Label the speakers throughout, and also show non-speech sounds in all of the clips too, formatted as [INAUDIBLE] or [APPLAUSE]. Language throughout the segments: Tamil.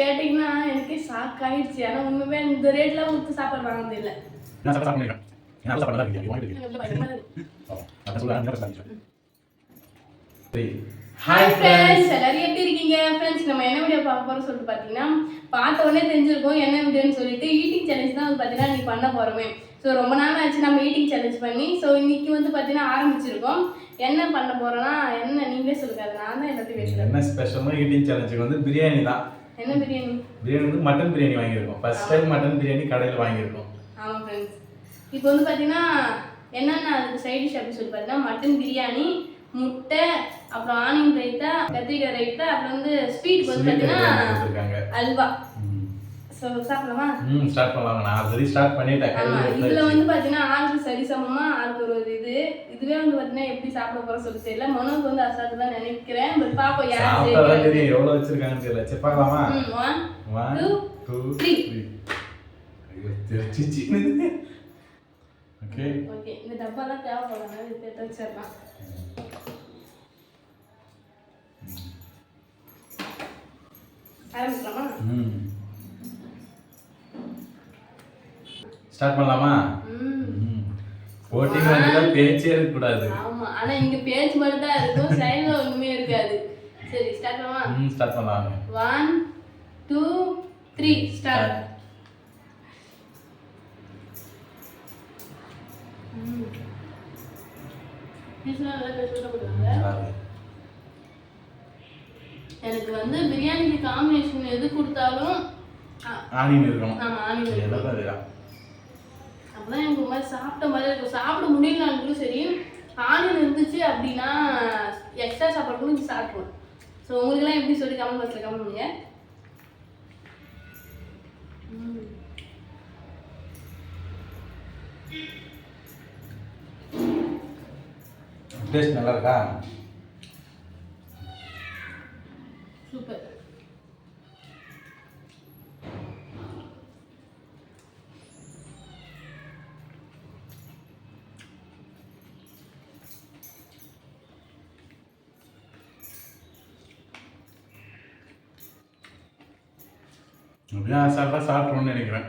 Speaker 1: கேட்டிங்கன்னா எனக்கு ஷாக் ஆயிடுச்சு. ஆனா உண்மையுமே இந்த ரேட்ல ஊத்து சாப்பாடு வாங்கினது இல்லை
Speaker 2: நான் சாப்பிட நான் சாப்பாடு இருக்கு.
Speaker 1: ஹாய் ஃப்ரெண்ட்ஸ் எல்லாரும் எப்படி இருக்கீங்க? ஃப்ரெண்ட்ஸ் நம்ம என்ன வீடியோ பார்க்க போறோம் சொல்லிட்டு பார்த்தீங்கன்னா பார்த்த உடனே தெரிஞ்சிருக்கும் என்ன வீடியோன்னு சொல்லிட்டு ஈட்டிங் சேலஞ்ச் தான் வந்து பார்த்தீங்கன்னா நீ பண்ண போறோமே. ஸோ ரொம்ப நாள் ஆச்சு நம்ம ஈட்டிங் சேலஞ்ச் பண்ணி. ஸோ இன்னைக்கு வந்து பார்த்தீங்கன்னா ஆரம்பிச்சிருக்கோம். என்ன பண்ண போறோம்னா என்ன நீங்களே சொல்லுங்க. நான் தான் எல்லாத்தையும் பேசுறேன்
Speaker 2: என்ன ஸ்பெஷல்னா ஈட்டிங் சேலஞ்சுக்கு வந்து பிரியாணி தான்.
Speaker 1: என்ன பிரியாணி?
Speaker 2: பிரியாணி வந்து மட்டன் பிரியாணி வாங்கியிருக்கோம். ஃபர்ஸ்ட் டைம் மட்டன் பிரியாணி கடையில் வாங்கியிருக்கோம்.
Speaker 1: ஆமாம் ஃப்ரெண்ட்ஸ் இப்போ வந்து பார்த்தீங்கன்னா என்னென்ன அதுக்கு சைட் டிஷ் அப்படின்னு சொல்லி பார்த்தீங்கன்னா மட்டன் பிரியாணி முட்டை அப்புறம் ஆனியன் ரைத்தா கத்திரிக்காய் ரைத்தா அப்புறம் வந்து ஸ்வீட் வந்து பார்த்தீங்கன்னா அல்வா. ஸோ சாப்பிடலாமா?
Speaker 2: ம் ஸ்டார்ட் பண்ணலாங்க. நான் ஆல்ரெடி ஸ்டார்ட் பண்ணிட்டேன்.
Speaker 1: இதுல. வந்து பாத்தீங்கன்னா ஆளுக்கு சரிசமமா ஆளுக்கு ஒரு இது. இதுவே வந்து பாத்தீங்கன்னா எப்படி சாப்பிட போறோம் சொல்லி தெரியல. மனோக்கு வந்து அசாத்து தான் நினைக்கிறேன். பட் பாப்போம் யார் ஜெயிக்கிறாங்க.
Speaker 2: தெரியும். எவ்வளோ வச்சிருக்காங்கன்னு தெரியல. சரி பார்க்கலாமா. One
Speaker 1: Two,
Speaker 2: two. த்ரீ தெரிச்சிச்சு ஓகே
Speaker 1: ஓகே இந்த டப்பாலாம் தேவைப்படாது இது எடுத்து வச்சிடலாம். ஆரம்பிக்கலாமா?
Speaker 2: ம். ஸ்டார்ட் பண்ணலாமா?
Speaker 1: ம்.
Speaker 2: ம். போட்டிங் வந்து பேச்சே இருக்கக்கூடாது.
Speaker 1: ஆமா. ஆனா இங்க பேச்சு மட்டும் தான் இருக்கும் சைடுல ஒண்ணுமே இருக்காது. சரி ஸ்டார்ட் பண்ணலாமா
Speaker 2: ம் ஸ்டார்ட் பண்ணலாங்க.
Speaker 1: ஒன் டூ த்ரீ ஸ்டார்ட் எனக்கு வந்து பிரியாணிக்கு காம்பினேஷன் எது கொடுத்தாலும்
Speaker 2: ஆனியன் இருக்கணும்.
Speaker 1: ஆமா ஆனியன் இருக்கணும். அப்பதான் எனக்கு ஒரு மாதிரி சாப்பிட்ட மாதிரி இருக்கும் சாப்பிட முடியலனாலும் சரி ஆனியன் இருந்துச்சு அப்படின்னா எக்ஸ்ட்ரா சாப்பாடு கூட நீங்க சாப்பிடுவோம் ஸோ உங்களுக்குலாம் எப்படி சொல்லி கமெண்ட் பாக்ஸில் கமெண்ட் பண்ணுங்க.
Speaker 2: டேஸ்ட் நல்லா இருக்கா?
Speaker 1: சூப்பர்
Speaker 2: அப்படியே சாப்பிட்டா சாப்பிட்றோன்னு நினைக்கிறேன்.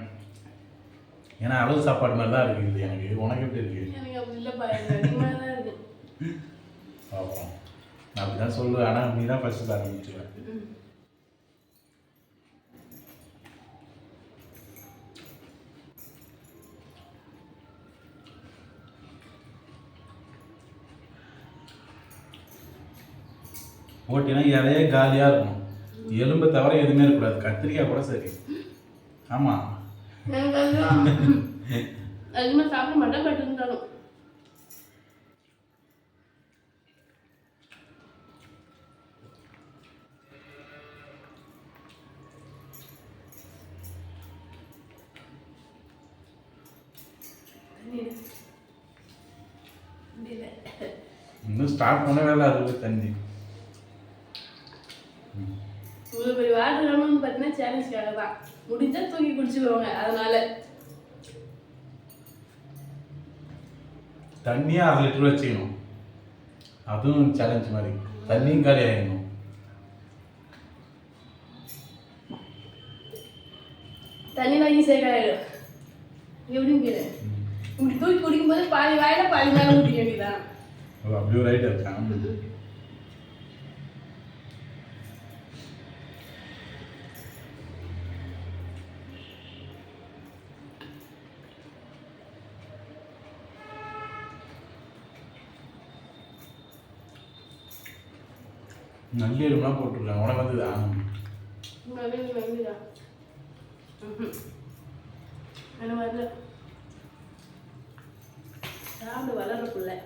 Speaker 2: ஏன்னா அளவு சாப்பாடு மாதிரி தான் இருக்குது இது எனக்கு உனக்கு எப்படி இருக்கு? பார்ப்போம் நான் அப்படி தான் சொல்லுவேன். ஆனால் நீ தான் ஃபஸ்ட்டு ஆரம்பிச்சுவேன்
Speaker 1: ம்.
Speaker 2: போட்டினா இலையே காலியாக இருக்கும். எலும்பை தவிர எதுவுமே இருக்கக்கூடாது. கத்திரிக்காய் கூட சரி. ஆமாம் [LAUGHS]
Speaker 1: அதிகமாக சாப்பிட மாட்டேன் பட் இருந்தாலும்.
Speaker 2: இன்னும் ஸ்டார்ட் பண்ணவே இல்லை அதுக்கு தண்ணி.
Speaker 1: சேலஞ்சுக்காக தான். முடிஞ்சா தூக்கி குடிச்சுக்குவாங்க அதனால.
Speaker 2: தண்ணியே அரை லிட்டர் வச்சுக்கணும். அதுவும் சேலஞ்ச் மாதிரி. தண்ணியும் காலி ஆகிடணும்
Speaker 1: தண்ணி வாங்கி சேர்க்காயிடும் எப்படின்னு கேளு இப்படி தூக்கி குடிக்கும்போது பாதி வாயில பாதி மேலே ஊற்றிக்க வேண்டியதான்
Speaker 2: அப்படி ஒரு இருக்கான் நல்லி எலும்புலாம் உனக்கு வந்து
Speaker 1: அந்த வளர்ற பிள்ளை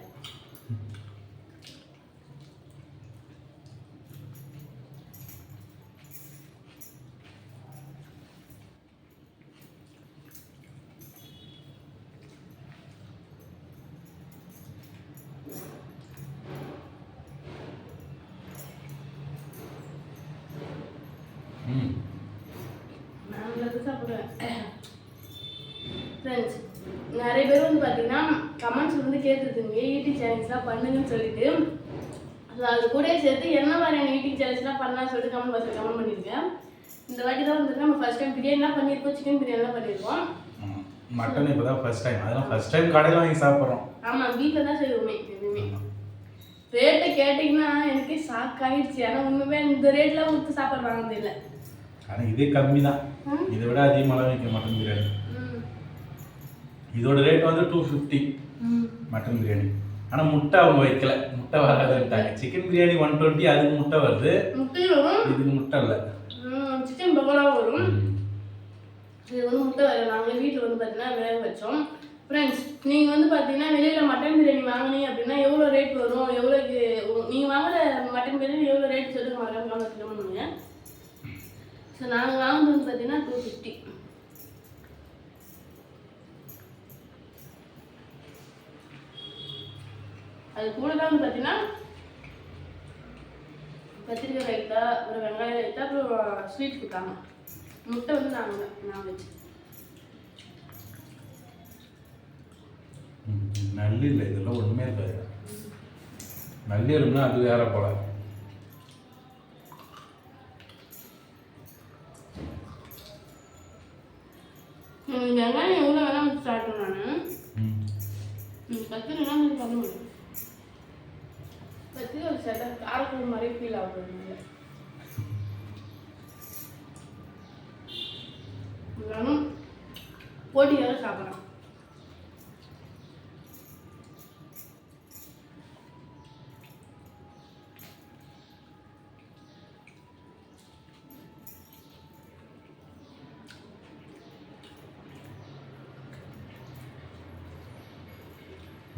Speaker 2: ம்
Speaker 1: நான் நல்லது சாப்பிடுவேன் ஃப்ரெண்ட்ஸ் நிறைய பேர் வந்து பார்த்தீங்கன்னா கமெண்ட்ஸ் வந்து கேட்டுருக்குங்க ஈட்டிங் சேலஞ்ச்லாம் பண்ணுங்கன்னு சொல்லிட்டு அது கூட சேர்த்து என்ன மாதிரியான ஈட்டிங் சேலஞ்ச்லாம் பண்ணலாம்னு சொல்லிட்டு கமெண்ட் பாக்ஸில் கமெண்ட் பண்ணியிருக்கேன். இந்த வாட்டி தான் வந்து நம்ம ஃபர்ஸ்ட் டைம் பிரியாணிலாம் பண்ணியிருக்கோம் சிக்கன் பிரியாணிலாம் பண்ணியிருக்கோம்.
Speaker 2: மட்டன் இப்போ தான் ஃபர்ஸ்ட் டைம் அதெல்லாம் ஃபர்ஸ்ட் டைம் கடையில் வாங்கி சாப்பிட்றோம்.
Speaker 1: ஆமாம் வீட்டில் தான் செய்வோமே எதுவுமே ரேட்டை கேட்டிங்கன்னா எனக்கே ஷாக் ஆயிடுச்சு. ஆனால் உண்மையுமே இந்த ரேட்டில் கொடுத்து சாப்பாடு வாங்குறது இல்லை.
Speaker 2: ஆனால் இதே கம்மி தான். இதை விட அதிகமாக வைக்க மட்டன் பிரியாணி இதோட ரேட் வந்து டூ ஃபிஃப்டி மட்டன் பிரியாணி ஆனால் முட்டை அவங்க வைக்கல. முட்டை வராதுன்ட்டாங்க சிக்கன் பிரியாணி ஒன் டுவெண்ட்டி அதுக்கு முட்டை வருது. இதுக்கு முட்டை இல்லை.
Speaker 1: சிக்கன் பக்கோடா வரும். இது வந்து முட்டை வேறு நாங்களே வீட்டில் வந்து பார்த்தீங்கன்னா வேக வச்சோம். ஃப்ரெண்ட்ஸ் நீங்கள் வந்து பார்த்தீங்கன்னா வெளியில் மட்டன் பிரியாணி வாங்கினீங்க அப்படின்னா எவ்வளோ ரேட் வரும்? எவ்வளோ நீங்கள் வாங்குற மட்டன் பிரியாணி எவ்வளோ ரேட் சொல்லுங்க? மறக்காம கமெண்ட் பண்ணுங்க. ஸோ நாங்கள் வாங்குறது வந்து பார்த்தீங்கன்னா டூ ஃபிஃப்டி அது கூட தான் வந்து பார்த்தீங்கன்னா கத்திரிக்காய் ரைத்தா ஒரு வெங்காயம் ரைத்தா அப்புறம் ஸ்வீட் கொடுத்தாங்க. முட்டை வந்து நாங்கள் நான் வச்சு
Speaker 2: நல்லி இல்லை இதெல்லாம் ஒன்றுமே இருக்காது நல்லி இருந்தால் அது வேற போல.
Speaker 1: வெங்காயம் எவ்வளோ வேணால் நான்
Speaker 2: ம்.
Speaker 1: கத்திரிக்காய் பண்ண முடியும். கத்திரிக்காய் ஒரு சட்டை காரக்குழம்பு மாதிரி ஃபீல் ஆகுது. நானும் போட்டியாக சாப்பிட்றேன்.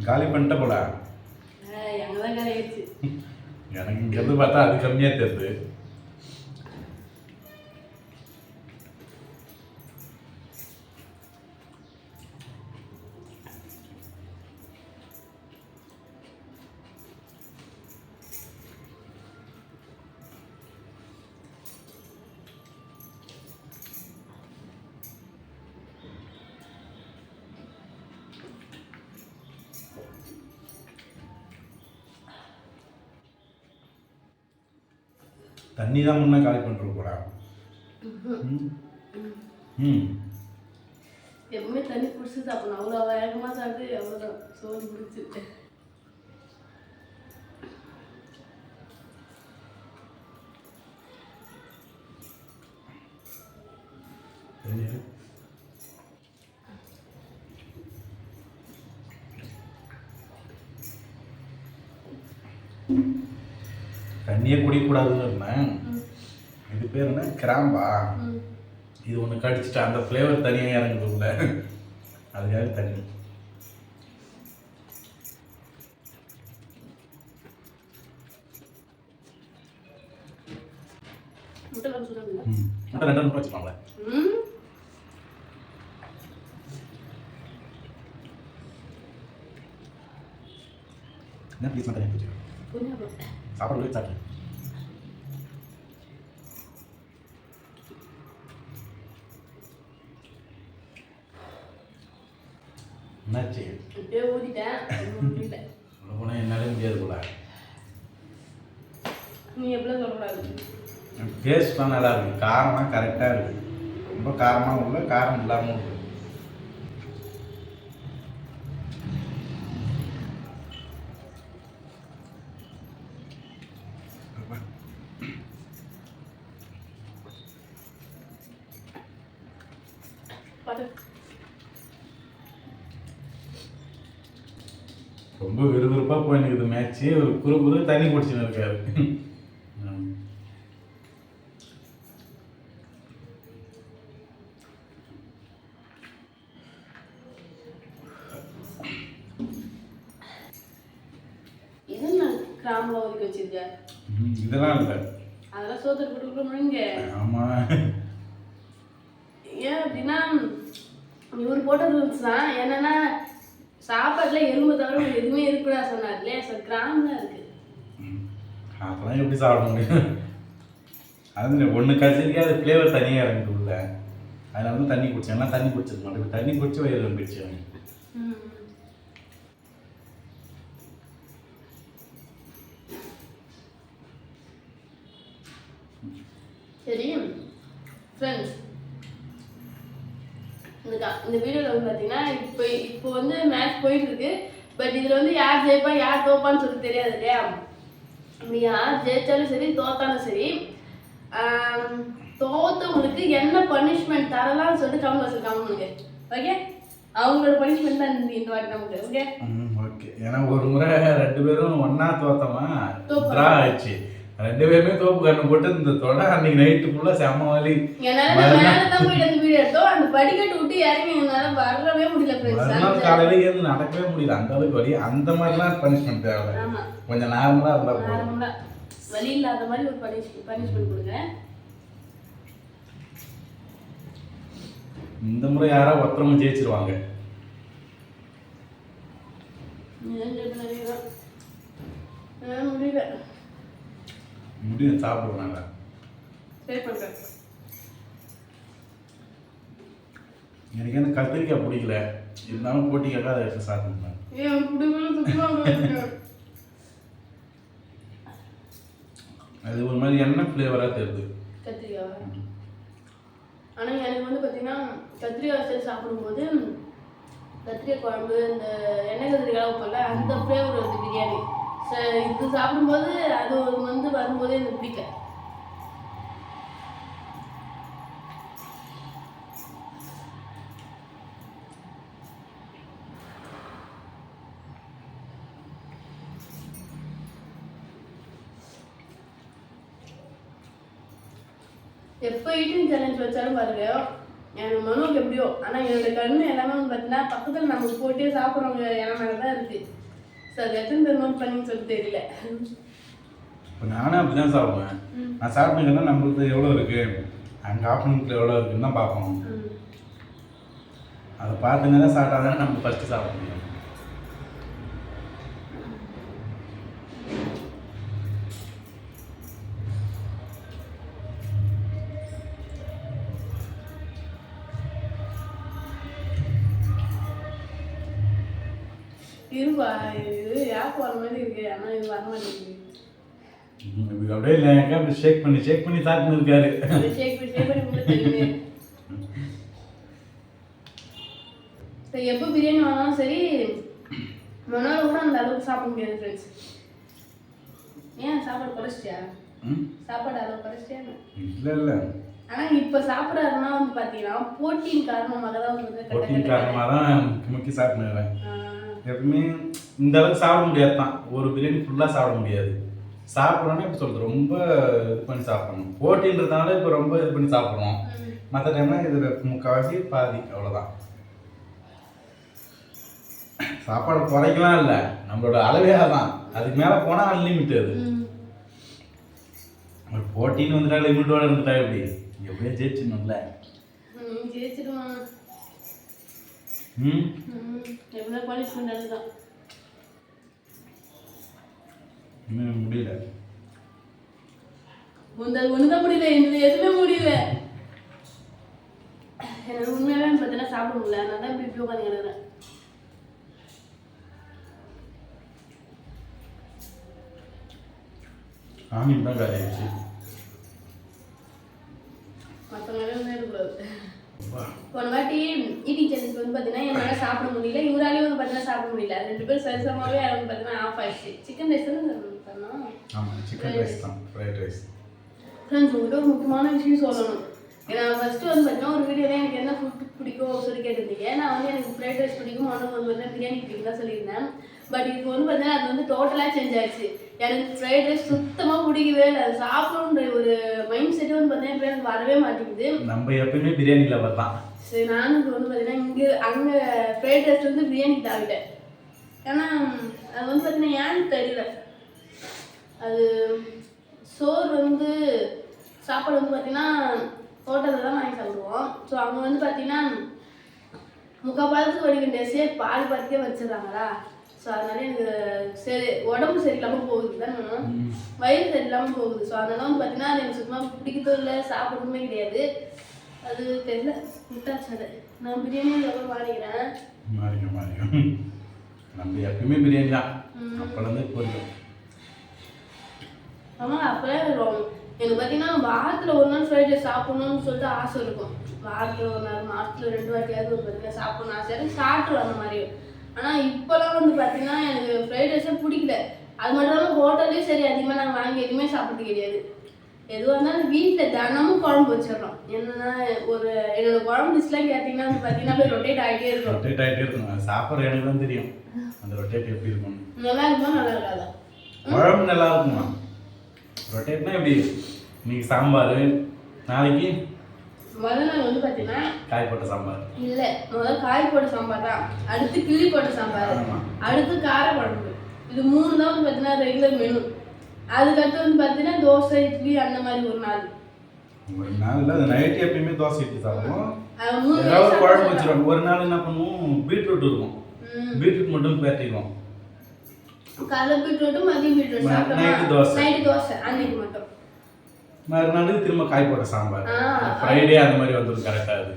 Speaker 2: காலி பண்ணிட்ட போல. எனக்கு இங்கேருந்து பார்த்தா அது கம்மியாக தெரியுது. தண்ணி தான் முன்னே காலி பண்ணிட்டு போல ம்.
Speaker 1: எப்பவுமே தண்ணி குடிச்சு சாப்பிடணும் அவ்வளோ வேகமாக சாப்பிட்டு அவ்வளோதான் சோறு
Speaker 2: தெரியுது தண்ணியே குடிக்கக்கூடாதுன்னு இது பேர் என்ன? கிராம்பா. இது ஒன்று கடிச்சிட்டு அந்த ஃப்ளேவர் தனியாக இறங்குது உள்ள அதுக்காக தண்ணி.
Speaker 1: முட்டை
Speaker 2: ரெண்டு
Speaker 1: ம்.
Speaker 2: என்ன ப்ளீஸ் மட்டும் எனக்கு
Speaker 1: கொஞ்சம் அப்புறம்.
Speaker 2: சாப்பாடு போய் சாப்பிட்டு என்னாச்சு
Speaker 1: இப்படியே ஊதிட்டேன் ஒண்ணும் முடியல
Speaker 2: உள்ள போனால் என்னாலே முடியாது போல
Speaker 1: நீ எப்படிலாம் சொல்லக்கூடாது
Speaker 2: டேஸ்ட்லாம் நல்லா இருக்கு காரம்லாம் கரெக்டாக இருக்கு. ரொம்ப காரமாக உள்ள காரம் இல்லாமல் இருக்கு.
Speaker 1: பாத்து
Speaker 2: ரொம்ப விறுவிறுப்பாக போயிருக்குது மேட்ச்சு குறு குறு தண்ணி குடிச்சுன்னு இருக்காரு ம்.
Speaker 1: இது நான் கிராமில் ஒதுக்கி வச்சிருக்கேன்
Speaker 2: ம், இதெல்லாம் இல்லை.
Speaker 1: அதெல்லாம் சோத்துல போட்டு விட முடியுங்க
Speaker 2: ஆமாம்
Speaker 1: ஏன் அப்படின்னா இவர் போட்ட ரூல்ஸ் தான். என்னன்னா சாப்பாட்டுல எலும்பு தவிர எதுவுமே இருக்கக்கூடாது சொன்னார் இல்லையா? ஸோ கிராம் தான் இருக்கு.
Speaker 2: அதெல்லாம் எப்படி சாப்பிட முடியும்? அது ஒன்று கசிரிக்கா அது ஃப்ளேவர் தனியாக இறங்கிட்டு உள்ள. அதனால தான் தண்ணி குடிச்சேன். தண்ணி குடிச்சிருக்க மாட்டேன் தண்ணி குடிச்சு வயிறு வந்துச்சு எனக்கு
Speaker 1: ம். சரி ஃப்ரெண்ட்ஸ் இந்த இந்த வீடியோவில் வந்து பார்த்தீங்கன்னா இப்போ இப்போ வந்து மேட்ச் போயிட்டு இருக்கு பட் இதில் வந்து யார் ஜெயிப்பா யார் தோப்பான்னு சொல்லிட்டு தெரியாது இல்லையா? நீ யார் ஜெயிச்சாலும் சரி தோத்தாலும் சரி தோத்தவங்களுக்கு என்ன பனிஷ்மெண்ட் தரலாம்னு சொல்லிட்டு கமெண்ட் வச்சிருக்காங்க உங்களுக்கு ஓகே அவங்களோட பனிஷ்மெண்ட் தான் இந்த வாட்டி நமக்கு ஓகே
Speaker 2: ஓகே ஏன்னா ஒரு முறை ரெண்டு பேரும் ஒண்ணா தோத்தமா. ட்ரா ஆயிடுச்சு. ரெண்டு பேருமே தோப்பு கண்ணு போட்டு இந்த தொடை அன்னைக்கு நைட்டு ஃபுல்லா செம்ம வலி. மறுநாள் காலையில இருந்து நடக்கவே முடியல. அந்த அளவுக்கு வலி. அந்த மாதிரிலாம் பனிஷ்மெண்ட் தேவை கொஞ்சம் நார்மலா இருந்தா போதும்.
Speaker 1: வலி இல்லாத மாதிரி ஒரு பனிஷ் பனிஷ்மெண்ட் கொடுங்க
Speaker 2: இந்த முறை யாரா ஒருத்தவங்க ஜெயிச்சிருவாங்க.
Speaker 1: முடியல.
Speaker 2: முடியும் சாப்பிடுவோம் நாங்க.
Speaker 1: சரி பண்றேன்
Speaker 2: எனக்கு என்ன கத்திரிக்காய் பிடிக்கல. இருந்தாலும் போட்டிக்காக அதை எடுத்து சாப்பிடுவேன் அது ஒரு மாதிரி எண்ணெய் ஃப்ளேவரா தெரியுது.
Speaker 1: கத்திரிக்காய் ஆனா எனக்கு வந்து பாத்தீங்கன்னா கத்திரிக்காய் வச்சு சாப்பிடும்போது கத்திரிக்காய் குழம்பு இந்த எண்ணெய் கத்திரிக்காய் வைப்போம்ல அந்த ஃப்ளேவர் வருது பிரியாணி. இது சாப்பிடும்போது அது ஒரு வந்து வரும்போதே எனக்கு பிடிக்கும் எப்போ ஈட்டிங் சேலஞ்ச் வச்சாலும் பாருங்க எனக்கு மனோக்கு எப்படியோ ஆனால் என்னோட கண்ணு எல்லாமே வந்து பார்த்தீங்கன்னா பக்கத்தில் நமக்கு போட்டே சாப்பிட்றவங்க இடம் தான் இருக்கு. ஸோ அது எத்தனை பேர் நோட் பண்ணின்னு சொல்லிட்டு தெரியல.
Speaker 2: இப்போ நானும் அப்படி தான் சாப்பிடுவேன் நான் சாப்பிட்டீங்கன்னா நம்மளுக்கு எவ்வளோ இருக்கு? அங்கே ஆப்பனண்ட்டில் எவ்வளோ இருக்குன்னு தான். அதை பார்த்துங்க தான் சாப்பிட்டா தானே நம்ம ஃபஸ்ட்டு சாப்பிட முடியும்.
Speaker 1: ஆனால் இது வர மாட்டேங்குது
Speaker 2: அப்படி ஷேக் பண்ணி ஷேக் பண்ணி இருக்காரு
Speaker 1: ஷேக் பண்ணி ஷேக் பண்ணி ஸோ எப்போ பிரியாணி வாங்கினாலும் சரி மொனால கூட அந்த அளவுக்கு சாப்பிட முடியாது ஃப்ரெண்ட்ஸ் ஏன் சாப்பாடு குறைச்சிட்டியா சாப்பாடு அளவு குறைச்சிட்டியா
Speaker 2: இல்லை இல்லை
Speaker 1: ஆனா இப்ப சாப்பிடாருன்னா வந்து பாத்தீங்கன்னா போட்டியின் காரணமாக தான் வந்து
Speaker 2: போட்டியின் காரணமாக தான் எப்பவுமே இந்த அளவுக்கு சாப்பிட முடியாது தான். ஒரு பிரியாணி ஃபுல்லாக சாப்பிட முடியாது. சாப்பிட்றோன்னா இப்போ சொல்கிறது ரொம்ப இது பண்ணி சாப்பிடணும். போட்டின்றதுனால இப்போ ரொம்ப இது பண்ணி சாப்பிட்றோம். மற்ற டைம்லாம் இதில் முக்கால்வாசி பாதி அவ்வளோதான் சாப்பாடு குறைக்கலாம் இல்லை. நம்மளோட அளவே தான் அதுக்கு மேலே போனால்
Speaker 1: உம்.
Speaker 2: ஒரு போட்டின்னு வந்துட்டா லிமிட்டோட இருந்துட்டா எப்படி? எப்படியோ ஜெயிச்சிடணும்ல. ம்.
Speaker 1: எப்படின்னா பனிஷ்மெண்ட் அதுதான்
Speaker 2: இன்னும் முடியல.
Speaker 1: உந்தது ஒண்ணுதான் முடியல என்னது எதுவுமே முடியல. எனக்கு உண்மையாவே பார்த்தீங்கன்னா சாப்பிட முடியல. அதனால தான் இப்படி இப்படி உட்காந்து
Speaker 2: தான்
Speaker 1: போன வாட்டி ஈட்டிங் சேலஞ்ச் வந்து பார்த்தீங்கன்னா என்னால் சாப்பிட முடியல. இவராலையும் வந்து பார்த்தீங்கன்னா சாப்பிட முடியல. ரெண்டு பேரும் சரிசமாவே வந்து பார்த்தீங்கன்னா ஆஃப் ஆயிடுச்சு. சிக்கன் ரைஸ் தான்
Speaker 2: ஆமாம் சிக்கன் ரைஸ் தான் ஃப்ரைட் ரைஸ்
Speaker 1: ஃப்ரெண்ட்ஸ் உங்கள்கிட்ட ஒரு முக்கியமான விஷயம் சொல்லணும். ஏன்னா ஃபர்ஸ்ட் வந்து பார்த்தீங்கன்னா ஒரு வீடியோவில் எனக்கு என்ன ஃபுட் பிடிக்கும் சொல்லி கேட்டிருந்தீங்க. நான் வந்து எனக்கு ஃப்ரைட் ரைஸ் பிடிக்கும் மனம் வந்து பார்த்தீங்கன்னா பிரியாணி பிடிக்கும் தான் சொல்லியிருந்தேன். பட் இப்போ வந்து பார்த்தீங்கன்னா அது வந்து டோட்டலாக சேஞ்ச் ஆயிடுச்சு. எனக்கு ஃப்ரைட் ரைஸ் சுத்தமாக பிடிக்கவே இல்லை. அது சாப்பிடணுன்ற ஒரு மைண்ட் செட்டு வந்து பார்த்தீங்கன்னா இப்போ எனக்கு வரவே மாட்டேங்குது.
Speaker 2: நம்ம எப்பயுமே பிரியாணி லவர் தான்.
Speaker 1: சரி நானும் இப்போ வந்து பார்த்தீங்கன்னா இங்கே அங்கே ஃப்ரைட் ரைஸ் வந்து பிரியாணி தாவிட்டேன். ஏன்னா அது வந்து பார்த்தீங்கன்னா ஏன்னு தெரியல. அது சோறு வந்து சாப்பாடு வந்து பார்த்தீங்கன்னா ஹோட்டலில் தான் வாங்கி சாப்பிடுவோம். ஸோ அங்கே வந்து பார்த்தீங்கன்னா முக்கால் பாலத்துக்கு வடிக்கிற டேஸே பால் பாத்துக்கே வச்சிடுறாங்களா? ஸோ அதனால எனக்கு சரி உடம்பு சரியில்லாமல் போகுது தானே வயிறு சரியில்லாமல் போகுது. ஸோ அதனால வந்து பார்த்தீங்கன்னா அது எனக்கு சுத்தமாக பிடிக்கதோ இல்லை சாப்பிடணுமே கிடையாது. அது தெரியல விட்டாச்சு அதை. நான் பிரியாணி எவ்வளோ
Speaker 2: மாறிங்க நம்ம எப்பயுமே பிரியாணி தான். அப்போலேருந்து இப்போ வரைக்கும்
Speaker 1: ஆமாம் அப்போலாம் எனக்கு பார்த்தீங்கன்னா வாரத்தில் ஒரு நாள் ஃப்ரைட் ரைஸ் சாப்பிடணும்னு சொல்லிட்டு ஆசை இருக்கும். வாரத்தில் ஒரு நாள் மாதத்தில் ரெண்டு வாட்டியாவது ஒரு பார்த்தீங்கன்னா சாப்பிடணும் ஆசை. இருக்கும் சாப்பிட்டு அந்த மாதிரி ஆனால் இப்போலாம் வந்து பார்த்தீங்கன்னா எனக்கு ஃப்ரைட் ரைஸே பிடிக்கல. அது மட்டும் இல்லாமல் ஹோட்டல்லையும் சரி அதிகமாக நாங்கள் வாங்கி எதுவுமே சாப்பிட்றது கிடையாது. எதுவாக இருந்தாலும் வீட்டில் தினமும் குழம்பு வச்சிடுறோம். என்னன்னா ஒரு என்னோட குழம்பு டிஷ்லாம் கேட்டிங்கன்னா வந்து பார்த்தீங்கன்னா போய் ரொட்டேட் ஆகிட்டே இருக்கும்.
Speaker 2: ரொட்டேட் ஆகிட்டே இருக்கும். சாப்பிட்ற எனக்கு தான் தெரியும். அந்த ரொட்டேட் எப்படி இருக்கும்
Speaker 1: நல்லா இருக்குமா நல்லா இருக்காதா?
Speaker 2: குழம்பு நல்லா இருக்குமா? ரொட்டேட்னா எப்படி இன்னைக்கு சாம்பார். நாளைக்கு?
Speaker 1: முதல் நாள் வந்து பார்த்தீங்கன்னா
Speaker 2: காய் போட்ட சாம்பார்.
Speaker 1: இல்லை காய் போட்ட சாம்பார் தான். அடுத்து கிள்ளி போட்ட சாம்பார். அடுத்து கார குழம்பு. இது மூணு தான் வந்து பார்த்தீங்கன்னா ரெகுலர் மெனு அதுக்கடுத்து வந்து பார்த்தீங்கன்னா தோசை இட்லி அந்த மாதிரி ஒரு நாள்.
Speaker 2: ஒரு நாள் அது நைட்டு எப்பயுமே தோசை இட்லி சாப்பிடுவோம். ஏதாவது குழம்பு ஒரு நாள் என்ன பண்ணுவோம்? பீட்ரூட் இருக்கும். பீட்ரூட் மட்டும் பேட்டிக்குவோம்
Speaker 1: காலை பீட்ரூட்டு மதியம் பீட்ரூட் சாப்பிட்டோமா
Speaker 2: நைட்டு தோசை.
Speaker 1: நைட்டு தோசை அன்னைக்கு மட்டும்.
Speaker 2: மறுநாள் திரும்ப காய் போட்ட சாம்பார். ஃப்ரைடே அந்த மாதிரி வந்துடும் கரெக்டாக அது.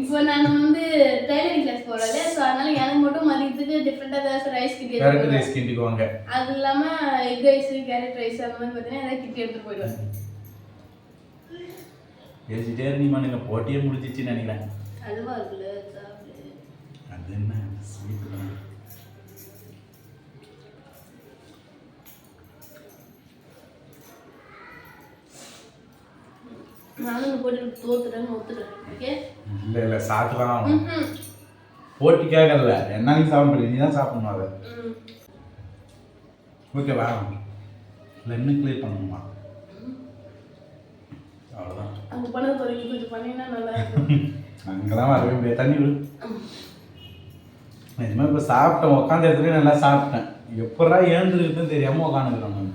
Speaker 1: இப்போ நான் வந்து டைலரிங் கிளாஸ் போகிறேன் ஸோ அதனால எனக்கு மட்டும் மதியத்துக்கு டிஃப்ரெண்ட்டாக ஏதாச்சும் ரைஸ் கிட்டி
Speaker 2: கேரட் ரைஸ் கிண்டிக்குவாங்க
Speaker 1: அது இல்லாமல் எக் ரைஸ் கேரட் ரைஸ் அந்த மாதிரி பார்த்தீங்கன்னா ஏதாவது கிட்டி எடுத்துட்டு போயிடுவேன்.
Speaker 2: வெஜிடேரியன் நீங்கள் போட்டியே முடிஞ்சிச்சுன்னு நினைக்கிறேன்.
Speaker 1: அதுவா இருக்குல்ல
Speaker 2: அது என்ன? ஸ்வீட் தான்.
Speaker 1: நானும் போட்டு தோத்துட்டேன்னு ஒத்துக்கிறேன் ஓகே
Speaker 2: இல்லை இல்லை போட்டிக்காக இல்லை என்னன்னு சாப்பிட முடியும் நீ தான் சாப்பிடணும் அதை. ஓகேவா? இன்னும் கிளியர் பண்ணணுமா? அவ்வளோதான்
Speaker 1: அங்கே கொஞ்சம் நல்லா [LAUGHS]
Speaker 2: அங்கெல்லாம் வரவே முடியாது. தண்ணி விடு. நிஜமா இப்போ சாப்பிட்டேன். உட்காந்த இடத்துல நல்லா சாப்பிட்டேன். எப்படா ஏந்துருக்குதுன்னு தெரியாமல் உட்காந்துக்கிறேன் நான்.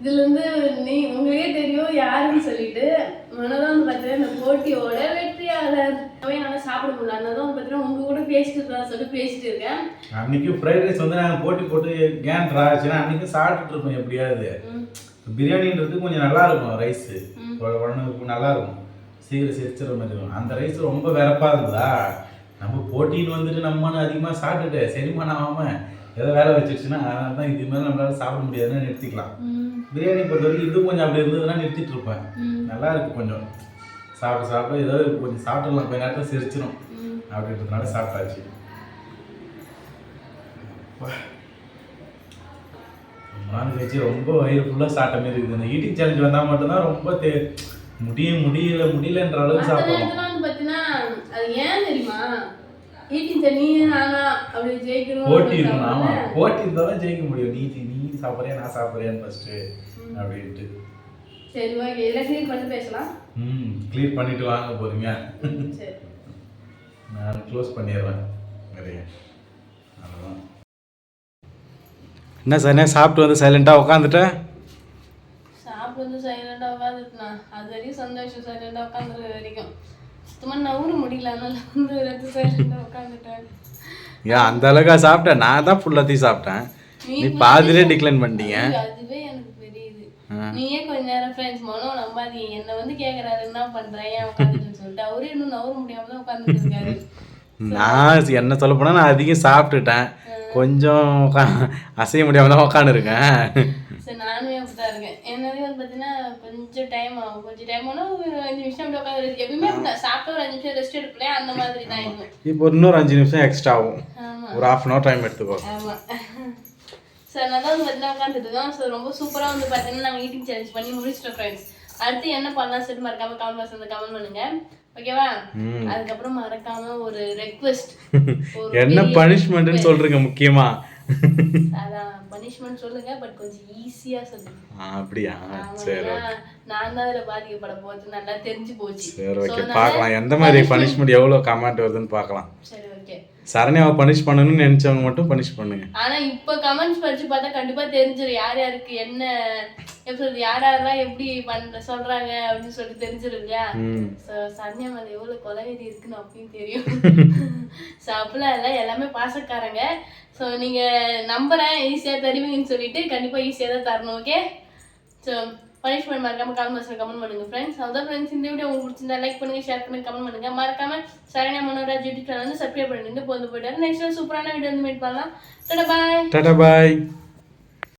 Speaker 1: இதுல இருந்து நீ உங்களுக்கே தெரியும் யாருன்னு சொல்லிட்டு மனதான் வந்து பார்த்தீங்கன்னா இந்த போட்டியோட வெற்றியாளர் நல்லா சாப்பிட முடியல. அதனால தான் பார்த்தீங்கன்னா உங்க கூட பேசிட்டு இருக்கா சொல்லிட்டு பேசிட்டு இருக்கேன்.
Speaker 2: அன்னைக்கு ஃப்ரைட் ரைஸ் வந்து நாங்கள் போட்டி போட்டு கேன் ஆச்சுன்னா அன்னைக்கு சாப்பிட்டுட்டு இருப்போம் எப்படியாவது. பிரியாணின்றது கொஞ்சம் நல்லா இருக்கும் ரைஸு. உடனே நல்லா இருக்கும். சீக்கிரம் செரிச்சிட மாதிரி இருக்கும். அந்த ரைஸ் ரொம்ப வெறப்பா இருந்ததா? நம்ம போட்டின்னு வந்துட்டு நம்மனு அதிகமாக சாப்பிட்டுட்டு செரிமானம் ஆகாம ஏதோ வேலை வச்சிருச்சுன்னா அதனால தான் இது மாதிரி நம்மளால சாப்பிட முடியாதுன்னு நிறுத்திக்கலாம். பிரியாணி பொறுத்த வரைக்கும் இது கொஞ்சம் அப்படி இருந்ததுன்னா நிறுத்திட்டு இருப்பேன். நல்லா இருக்கு கொஞ்சம். சாப்பிட சாப்பிட ஏதோ கொஞ்சம் சாப்பிட்டுலாம் கொஞ்ச நேரத்தில் செரிச்சிடும். அப்படின்றதுனால சாப்பிட்டாச்சு. நாள் கழிச்சு ரொம்ப வயிறு ஃபுல்லாக சாப்பிட்ட மாதிரி இருக்குது. இந்த ஈட்டிங் சேலஞ்ச் வந்தால் மட்டும்தான் ரொம்ப தே முடிய முடியல முடியலன்ற அளவுக்கு
Speaker 1: பார்த்தீங்கன்னா அது ஏன் தெரியுமா? ஈட்டிங் நீ நானா அப்படி ஜெயிக்கணும்
Speaker 2: போட்டி இருக்கணும் போட்டி ஜெயிக்க முடியும். நீ நீ சாப்பிட்றியா நான் சாப்பிட்றியான்னு ஃபஸ்ட்டு அப்படின்ட்டு.
Speaker 1: சரி ஓகே. இதில் சீர் பண்ணி பேசலாம்.
Speaker 2: ம் க்ளீன் பண்ணிட்டு வாங்க போறீங்க
Speaker 1: சரி.
Speaker 2: நான் க்ளோஸ் பண்ணிடுறேன். நிறைய அவ்வளோதான் என்ன சார் சாப்பிட்டு வந்து சைலண்டாக உட்காந்துட்டேன்
Speaker 1: சாப்பிட்டு வந்து சைலண்டாக உட்காந்துட்டுனா அது வரைக்கும் சந்தோஷம் சைலண்டாக உட்காந்துருக்க வரைக்கும். சுத்தமாக நவுற முடியல. அதனால வந்து ரெண்டு சைலண்டாக உட்காந்துட்டேன்
Speaker 2: ஏன் அந்த அளவுக்கா சாப்பிட்டேன். நான் தான் ஃபுல்லாத்தையும் சாப்பிட்டேன். நீ பாதிலே டிக்ளைன் பண்ணிட்டீங்க
Speaker 1: அதுவே எனக்கு பெரியுது
Speaker 2: ஆ.
Speaker 1: நீயே கொஞ்ச நேரம் ஃப்ரெண்ட்ஸ் மனோ நம்பாதீங்க என்னை வந்து கேட்குறாரு என்ன பண்ணுறேன் ஏன் உட்காந்துட்டுன்னு சொல்லிட்டு. அவரே இன்னும் நவுற முடியாம தான் உட்காந்துட்டு இருக்காரு [LAUGHS]
Speaker 2: நான் என்ன சொல்ல போனால் நான் அதிகம் சாப்பிட்டுட்டேன். கொஞ்சம் அசைய முடியாமல் தான் உட்காந்துருக்கேன்
Speaker 1: நானுமே அப்படிதான் இருக்கேன். என்னதே வந்து பார்த்தீங்கன்னா கொஞ்சம் டைம் ஆகும். கொஞ்சம் டைம் ஆனால் ஒரு அஞ்சு நிமிஷம் அப்படி உட்காந்து எப்பயுமே சாப்பிட்டு ஒரு அஞ்சு நிமிஷம் ரெஸ்ட் எடுக்கலையே அந்த மாதிரி தான் இருக்கும்
Speaker 2: இப்போ இன்னொரு அஞ்சு நிமிஷம் எக்ஸ்ட்ரா ஆகும். ஒரு ஹாஃப் அன் ஹவர் டைம் எடுத்துக்கோ.
Speaker 1: ஆமா. சார் நல்லா வந்து பார்த்தீங்கன்னா உட்காந்துட்டு இருக்கோம் ஸோ ரொம்ப சூப்பராக வந்து பார்த்தீங்கன்னா நாங்கள் ஈட்டிங் சேலஞ்ச் பண்ணி முடிச்சிட்டோம் ஃப்ரெண்ட்ஸ் அடுத்து என்ன பண்ணலாம் சொல்லிட்டு மறக்காம கமெண்ட் பாக்ஸ் வந்து கமெண்ட் பண்ணுங்க. ஓகேவா. அதுக்கப்புறம் மறக்காம ஒரு ரெக்வெஸ்ட் [LAUGHS]
Speaker 2: என்ன பனிஷ்மெண்ட்னு சொல்றீங்க முக்கியமா? [LAUGHS]
Speaker 1: அதான் பனிஷ்மெண்ட் சொல்லுங்க பட் கொஞ்சம் ஈஸியா சொல்லுங்க.
Speaker 2: அப்படியா? சரி
Speaker 1: நான் தான் அதுல பாதிக்கப்பட போகுது நல்லா தெரிஞ்சு போச்சு.
Speaker 2: சரி ஓகே பார்க்கலாம் எந்த மாதிரி பனிஷ்மெண்ட் எவ்வளோ கமெண்ட் வருதுன்னு பார்க்கலாம்.
Speaker 1: சரி ஓகே
Speaker 2: சரண்யாவை பனிஷ் பண்ணணும்னு நினைச்சவங்க மட்டும் பனிஷ் பண்ணுங்க.
Speaker 1: ஆனா இப்ப கமெண்ட்ஸ் படிச்சு பார்த்தா கண்டிப்பா தெரிஞ்சிடும் யார் யாருக்கு என்ன எப்படி யார் யாரெல்லாம் எப்படி பண்ற சொல்றாங்க அப்படின்னு சொல்லிட்டு தெரிஞ்சிடும் இல்லையா ஸோ சன்யா மேல எவ்வளவு கொலவெறி இருக்குன்னு அப்பயும் தெரியும். [LAUGHS] ஸோ அப்படிலாம் இல்லை. எல்லாமே பாசக்காரங்க. ஸோ நீங்க நம்புறேன். ஈஸியா தருவீங்கன்னு சொல்லிட்டு கண்டிப்பா ஈஸியா தான் தரணும் ஓகே ஸோ பனிஷ்மெண்ட் மறக்காம கால் மாசம் கமெண்ட் பண்ணுங்க ஃப்ரெண்ட்ஸ் அதான் ஃப்ரெண்ட்ஸ் இந்த வீடியோ உங்களுக்கு பிடிச்சிருந்தா லைக் பண்ணுங்க ஷேர் பண்ணுங்க கமெண்ட் பண்ணுங்க. மறக்காம சரண்யா மனோராஜ் யூடியூப் சேனல் வந்து சப்ஸ்கிரைப் பண்ணிட்டு போந்து போயிட்டாரு நெக்ஸ்ட் சூப்பரான வீடியோ வந்து மீட் பண்ணலாம். பாய்
Speaker 3: டாடா பாய்